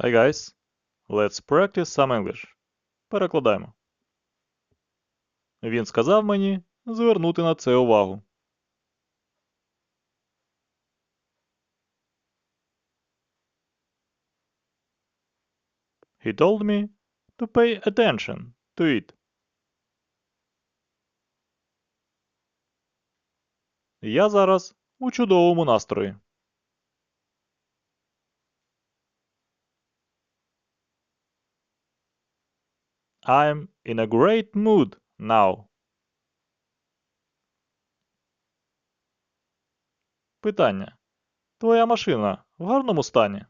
Hi guys, let's practice some English. Перекладаємо. Він сказав мені звернути на це увагу. He told me to pay attention to it. Я зараз у чудовому настрої. I'm in a great mood now. Питання. Твоя машина в гарному стані?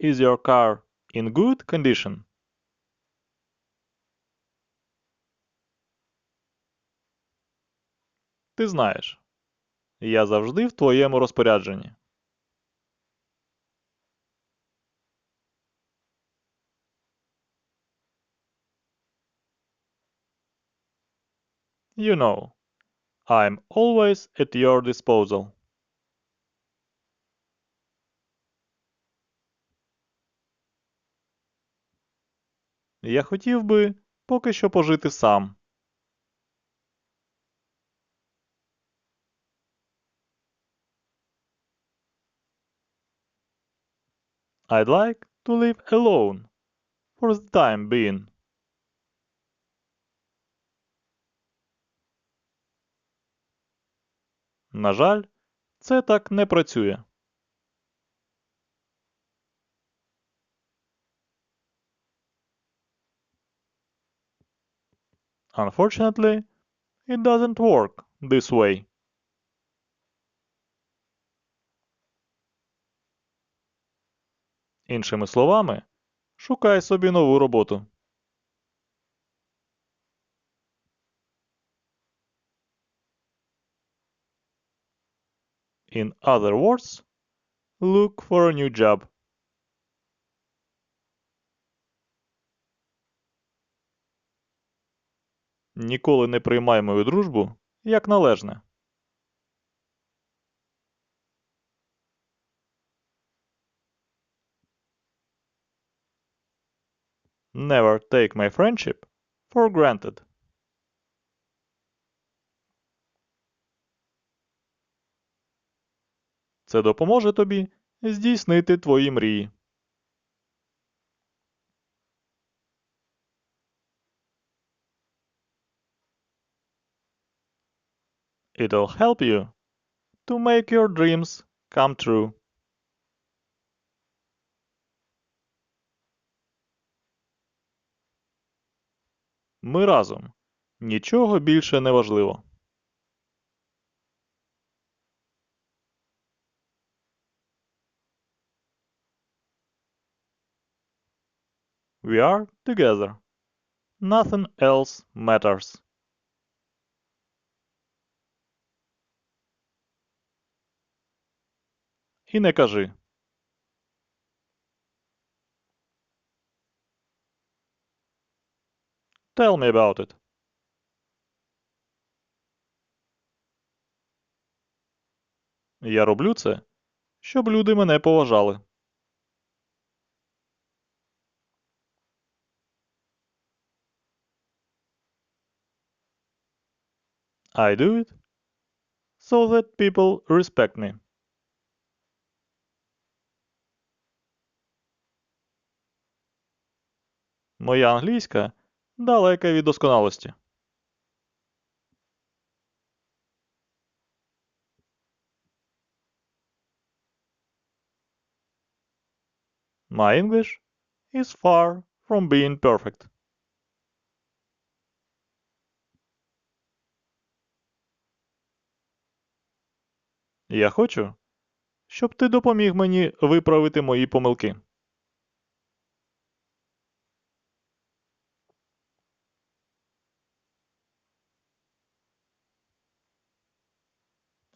Is your car in good condition? Ти знаєш. Я завжди в твоєму розпорядженні. You know, I'm always at your disposal. Я хотів би поки що пожити сам. I'd like to live alone for the time being. На жаль, це так не працює. Unfortunately, it doesn't work this way. Іншими словами, шукай собі нову роботу. In other words, look for a new job. Ніколи не приймай мою дружбу як належне. Never take my friendship for granted. Це допоможе тобі здійснити твої мрії. It'll help you to make your dreams come true. Ми разом. Нічого більше не важливо. We are together. Nothing else matters. І не кажи. Tell me about it. Я роблю це, щоб люди мене поважали. I do it so that people respect me. Моя англійська далека від досконалості. My English is far from being perfect. Я хочу, щоб ти допоміг мені виправити мої помилки.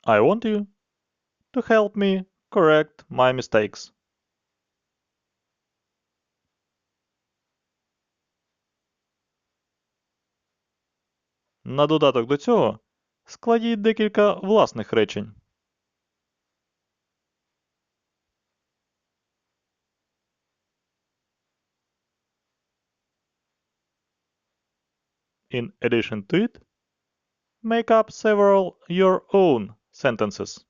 I want you to help me correct my mistakes. На додаток до цього Складіть декілька власних речень. In addition to it, make up several your own sentences.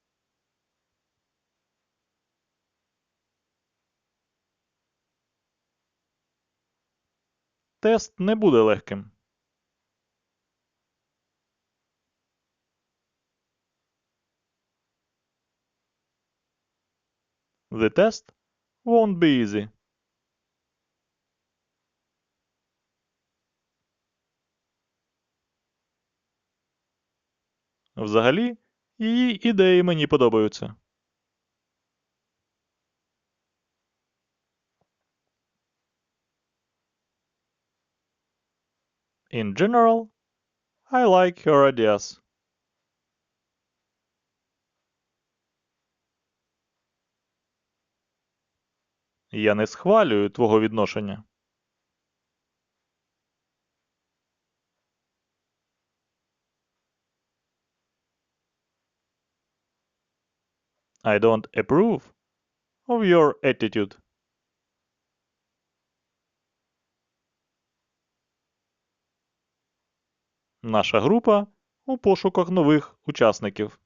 Тест не буде легким. The test won't be easy. Взагалі, її ідеї мені подобаються. In general, I like her ideas. Я не схвалюю твого відношення. I don't approve of your attitude. Наша група у пошуках нових учасників.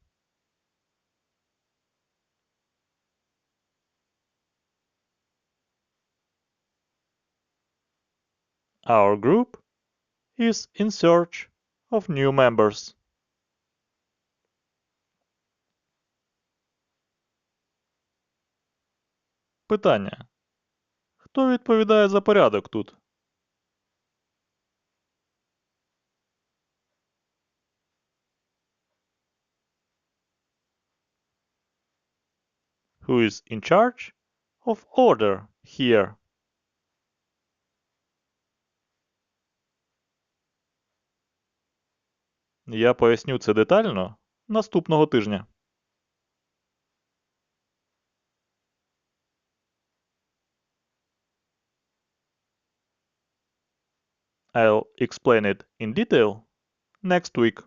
Our group is in search of new members. Питання. Хто відповідає за порядок тут? Who is in charge of order here? Я поясню це детально наступного тижня. I'll explain it in detail next week.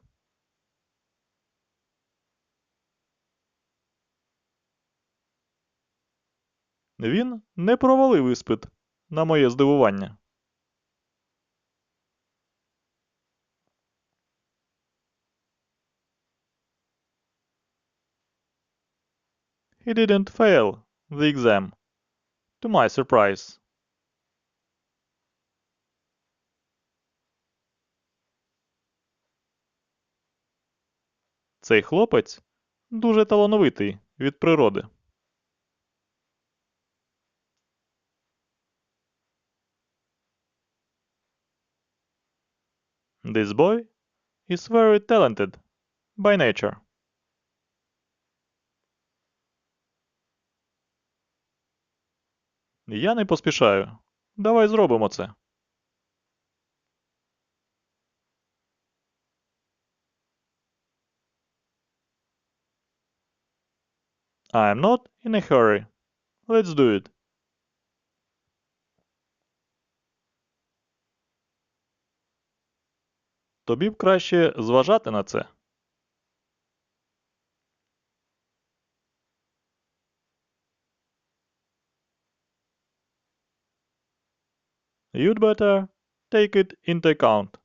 Він не провалив іспит, на моє здивування. He didn't fail the exam, to my surprise. Цей хлопець дуже талановитий від природи. This boy is very talented by nature. Я не поспішаю. Давай зробимо це. I'm not in a hurry. Let's do it. Тобі б краще зважати на це. You'd better take it into account.